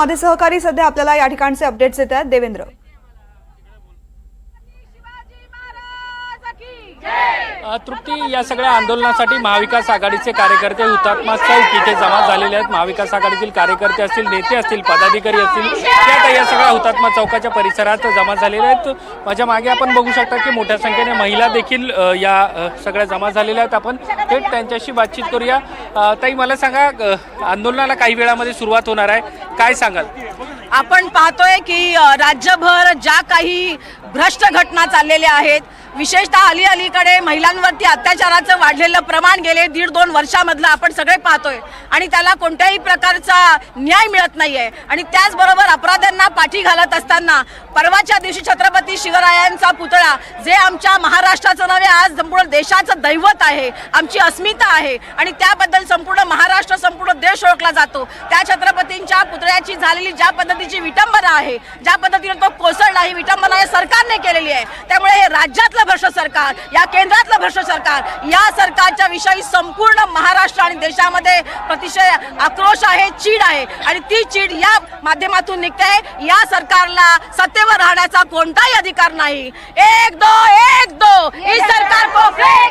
माझे सहकारी सध्या आपल्याला या ठिकाणचे अपडेट्स येत आहेत. देवेंद्र. तृप्ती या सगळ्या आंदोलनासाठी महाविकास आघाडीचे कार्यकर्ते हुतात्मा चौक इथे जमा झालेले आहेत. महाविकास आघाडीतील कार्यकर्ते असतील नेते असतील पदाधिकारी असतील ते आता या सगळ्या हुतात्मा चौकाच्या परिसरात जमा झालेले आहेत. माझ्या मागे आपण बघू शकता की मोठ्या संख्येने महिला देखील या सगळ्या जमा झालेल्या आहेत. आपण थेट त्यांच्याशी बातचीत करूया. ताई मला सांगा आंदोलनाला काही वेळामध्ये सुरुवात होणार आहे. काय सांगाल? आपण पाहतोय की राज्यभर ज्या काही भ्रष्ट घटना चाललेल्या आहेत विशेषतः अली अलीकडे महिलांवरती अत्याचाराचं वाढलेलं प्रमाण गेले दीड दोन वर्षामधलं आपण सगळे पाहतोय. आणि त्याला कोणत्याही प्रकारचा न्याय मिळत नाहीये. आणि त्याचबरोबर अपराध्यांना पाठी घालत असताना परवाच्या दिवशी छत्रपती शिवरायांचा पुतळा जे आमच्या महाराष्ट्राचं नव्हे आज संपूर्ण देशाचं दैवत आहे आमची अस्मिता आहे. आणि त्याबद्दल संपूर्ण महाराष्ट्र संपूर्ण देश ओळखला जातो. त्या छत्रपतींच्या पुतळ्याची झालेली ज्या पद्धतीची विटंबना आहे ज्या पद्धतीने तो कोसळला ही विटंबना या सरकारने केलेली आहे. त्यामुळे हे राज्यातलं भ्रष्ट सरकार या केंद्रातलं भ्रष्ट सरकार या सरकारच्या विषयी संपूर्ण महाराष्ट्र आणि देशामध्ये अतिशय आक्रोश आहे चीड आहे. आणि ती चीड या माध्यमातून निघते. या सरकारला सत्तेवर राहण्याचा कोणताही अधिकार नाही. एक दो एक दो. सरकार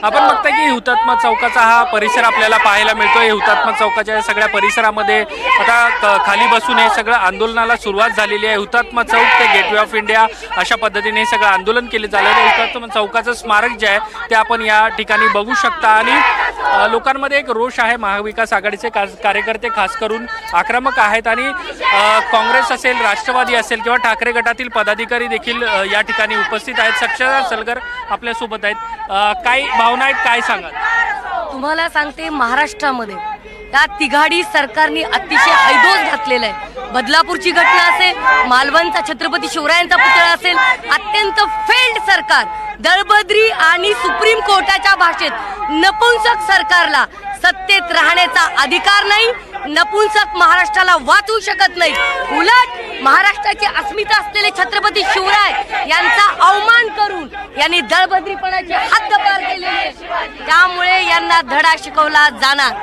आपण दो. बघता की हुतात्मा चौकाचा हा परिसर आपल्याला पाहायला मिळतोय. हुतात्मा चौकाच्या या सगळ्या परिसरामध्ये आता खाली बसून हे सगळं आंदोलनाला सुरुवात झालेली आहे. हुतात्मा चौक ते गेटवे ऑफ इंडिया अशा पद्धतीने हे सगळं आंदोलन केले आहे हुतात्मा चौकाचं स्मारक जे आहे ते आपण या ठिकाणी बघू शकता. आणि लोकांमध्ये एक रोष आहे महाविकास आघाडीचे का- कार्यकर्ते खास करून आक्रमक आहेत. आणि काँग्रेस असेल राष्ट्रवादी असेल किंवा ठाकरे गटातील पदाधिकारी देखील या ठिकाणी उपस्थित आहेत. सक्षर सलगर आपल्यासोबत आहेत. काय भावना आहेत काय सांगाल? तुम्हाला सांगते महाराष्ट्रामध्ये त्या तिघाडी सरकारने अतिशय ऐदोस घातलेला आहे. बदलापूरची घटना असेल मालवणचा छत्रपती शिवरायांचा पुतळा असेल अत्यंत फेल्ड सरकार. दळबद्री आणि सुप्रीम कोर्टाच्या भाषेत नपुंसक सरकारला सत्तेत राहण्याचा अधिकार नाही. नपुंसक महाराष्ट्राला वाचू शकत नाही. उलट महाराष्ट्राची अस्मिता असलेले छत्रपती शिवराय यांचा अवमान करून यांनी दळबद्रीपणाची हद्द पार केलेली आहे. त्यामुळे यांना धडा शिकवला जाणार.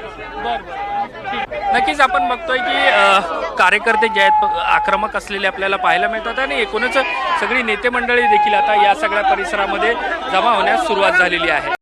नक्कीच आपण बघतोय की कार्यकर्ते जे आहेत आक्रमक असलेले आपल्याला पाहायला मिळतात आणि एकूणच सगळी नेते मंडळी देखील आता या सगळ्या परिसरामध्ये जमा होण्यास सुरुवात झालेली आहे.